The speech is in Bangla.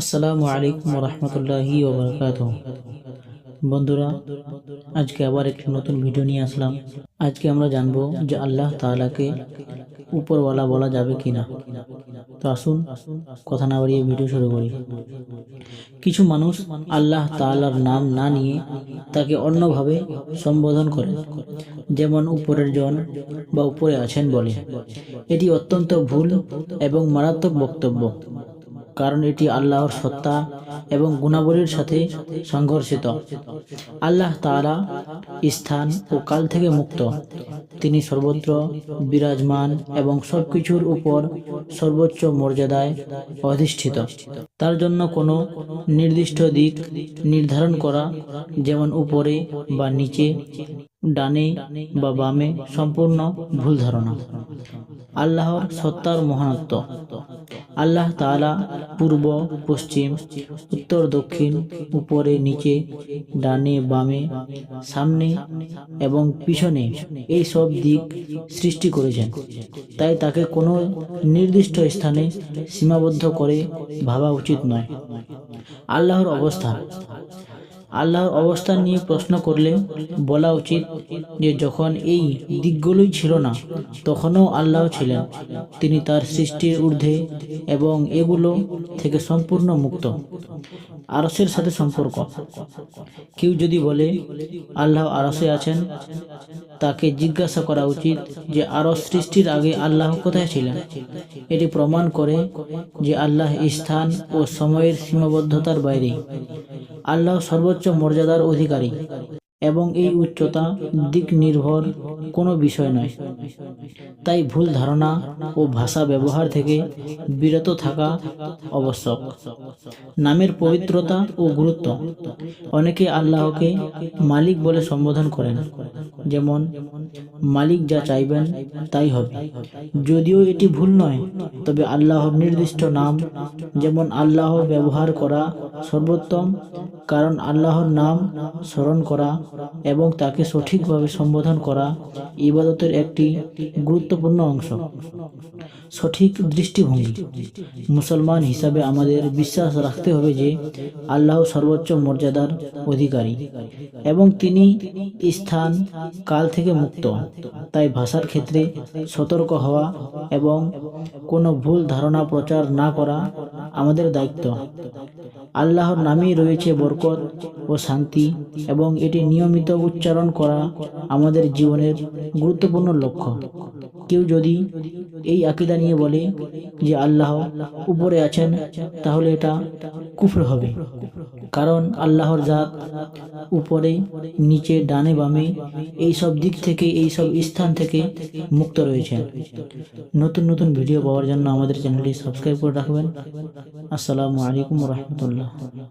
আসসালামু আলাইকুম রহমতুল্লাহি বন্ধুরা, আজকে আবার একটি নতুন ভিডিও নিয়ে আসলাম। আজকে আমরা জানব যে আল্লাহ তাআলাকে উপরওয়ালা বলা যাবে কিনা। তো আসুন, কথা না বাড়িয়ে ভিডিও শুরু করি। কিছু মানুষ আল্লাহ তাআলার নাম না নিয়ে তাকে অন্যভাবে সম্বোধন করে, যেমন উপরের জন বা উপরে আছেন বলে। এটি অত্যন্ত ভুল এবং মারাত্মক বক্তব্য। কারণ এটি আল্লাহর সত্তা এবং গুণাবলীর সাথে সংঘর্ষিত। আল্লাহ তাআলা স্থান ও কাল থেকে মুক্ত। তিনি সর্বত্র বিরাজমান এবং সবকিছুর উপর সর্বোচ্চ মর্যাদায় অধিষ্ঠিত। তার জন্য কোনো নির্দিষ্ট দিক নির্ধারণ করা যেমন উপরে বা নিচে, ডানে বা বামে সম্পূর্ণ ভুল ধারণা। আল্লাহর সত্তার মহানত্ব। আল্লাহ তালা পূর্ব, পশ্চিম, উত্তর, দক্ষিণ, উপরে, নিচে, ডানে, বামে, সামনে এবং পিছনে এই সব দিক সৃষ্টি করেছেন। তাই তাকে কোনো নির্দিষ্ট স্থানে সীমাবদ্ধ করে ভাবা উচিত নয়। আল্লাহর অবস্থান। আল্লাহর অবস্থান নিয়ে প্রশ্ন করলে বলা উচিত যে যখন এই দিকগুলোই ছিল না, তখনও আল্লাহ ছিলেন। তিনি তার সৃষ্টির ঊর্ধ্বে এবং এগুলো থেকে সম্পূর্ণ মুক্ত। আরসের সাথে সম্পর্ক। কেউ যদি বলে, আল্লাহ আরসে আছেন, তাকে জিজ্ঞাসা করা উচিত যে, আরস সৃষ্টির আগে আল্লাহ কোথায় ছিলেন? এটি প্রমাণ করে যে আল্লাহ স্থান ও সময়ের সীমাবদ্ধতার বাইরে। আল্লাহ সর্বোচ্চ মর্যাদার অধিকারী এবং এই উচ্চতা দিক নির্ভর কোনো বিষয় নয়। তাই ভুল ধারণা ও ভাষা ব্যবহার থেকে বিরত থাকা আবশ্যক। নামের পবিত্রতা ও গুরুত্ব অনেকে আল্লাহকে মালিক বলে সম্বোধন করেন, যেমন, মালিক যা চাইবেন তাই হবে। যদিও এটি ভুল নয়, তবে আল্লাহর নির্দিষ্ট নাম, যেমন আল্লাহ ব্যবহার করা সর্বোত্তম কারণ আল্লাহর নাম স্মরণ করা এবং তাকে সঠিকভাবে সম্বোধন করা ইবাদতের একটি গুরুত্বপূর্ণ অংশ। সঠিক দৃষ্টিভঙ্গি। মুসলমান হিসাবে আমাদের বিশ্বাস রাখতে হবে যে আল্লাহ সর্বোচ্চ মর্যাদার অধিকারী এবং তিনি স্থান, কাল থেকে মুক্ত। তাই ভাষার ক্ষেত্রে সতর্ক হওয়া এবং কোনো ভুল ধারণা প্রচার না করা আমাদের দায়িত্ব। আল্লাহর নামেই রয়েছে বরকত ও শান্তি এবং এটি নিয়মিত উচ্চারণ করা আমাদের জীবনের গুরুত্বপূর্ণ লক্ষ্য। কেউ যদি এই আকিদা নিয়ে বলে যে আল্লাহ উপরে আছেন, তাহলে এটা কুফর হবে। কারণ আল্লাহর জাত উপরে, নিচে, ডানে, বামে এই সব দিক থেকে, এই সব স্থান থেকে মুক্ত রয়েছেন নতুন নতুন ভিডিও পাওয়ার জন্য আমাদের চ্যানেলটি সাবস্ক্রাইব করে রাখবেন। আসসালামু আলাইকুম রহমতুল্লাহ। pueblo